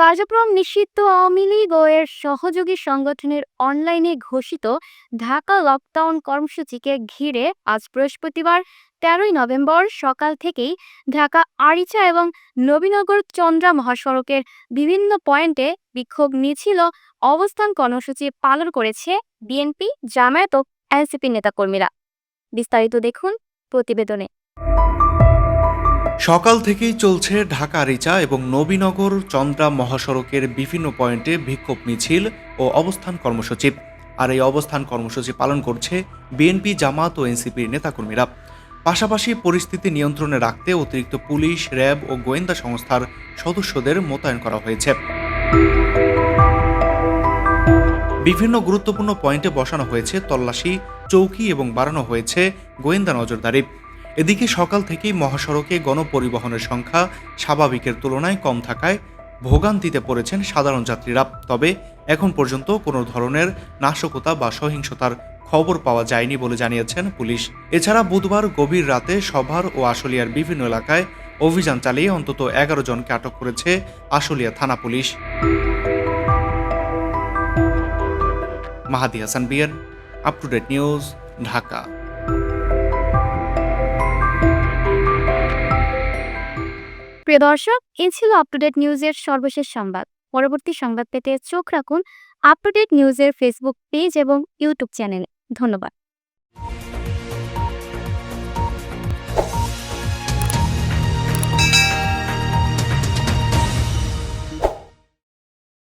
কার্যক্রম নিষিদ্ধ আওয়ামী লীগ ও এর সহযোগী সংগঠনের অনলাইনে ঘোষিত ঢাকা লকডাউন কর্মসূচিকে ঘিরে আজ বৃহস্পতিবার তেরোই নভেম্বর সকাল থেকেই ঢাকা আরিচা এবং নবীনগর চন্দ্রা মহাসড়কের বিভিন্ন পয়েন্টে বিক্ষোভ মিছিল অবস্থান কর্মসূচি পালন করেছে বিএনপি, জামায়াত ও এনসিপি নেতাকর্মীরা। বিস্তারিত দেখুন প্রতিবেদনে। সকাল থেকেই চলছে ঢাকা রিচা এবং নবীনগর চন্দ্রা মহাসড়কের বিভিন্ন পয়েন্টে বিক্ষোভ মিছিল ও অবস্থান কর্মসূচি আর এই অবস্থান কর্মসূচি পালন করছে বিএনপি, জামাত ও এনসিপির নেতাকর্মীরা। পাশাপাশি পরিস্থিতি নিয়ন্ত্রণে রাখতে অতিরিক্ত পুলিশ, র্যাব ও গোয়েন্দা সংস্থার সদস্যদের মোতায়েন করা হয়েছে। বিভিন্ন গুরুত্বপূর্ণ পয়েন্টে বসানো হয়েছে তল্লাশি, চৌকি এবং বাড়ানো হয়েছে গোয়েন্দা নজরদারি। এদিকে সকাল থেকেই মহাসড়কে গণপরিবহনের সংখ্যা স্বাভাবিকের তুলনায় কম থাকায় ভোগান্তিতে পড়েছেন সাধারণ যাত্রীরা। তবে এখন পর্যন্ত কোনো ধরনের নাশকতা বা সহিংসতার খবর পাওয়া যায়নি বলে জানিয়েছেন পুলিশ। এছাড়া বুধবার গভীর রাতে সভার ও আশুলিয়ার বিভিন্ন এলাকায় অভিযান চালিয়ে অন্তত এগারো জনকে আটক করেছে আশুলিয়া থানা police. Mahadi Hasan Biyan up to date news Dhaka. প্রিয় দর্শক, এ ছিল আপ টু ডেট নিউজের সর্বশেষ সংবাদ। পরবর্তী সংবাদ পেতে চোখ রাখুন আপ টু ডেট নিউজের ফেসবুক পেজ এবং ইউটিউব চ্যানেলে ধন্যবাদ।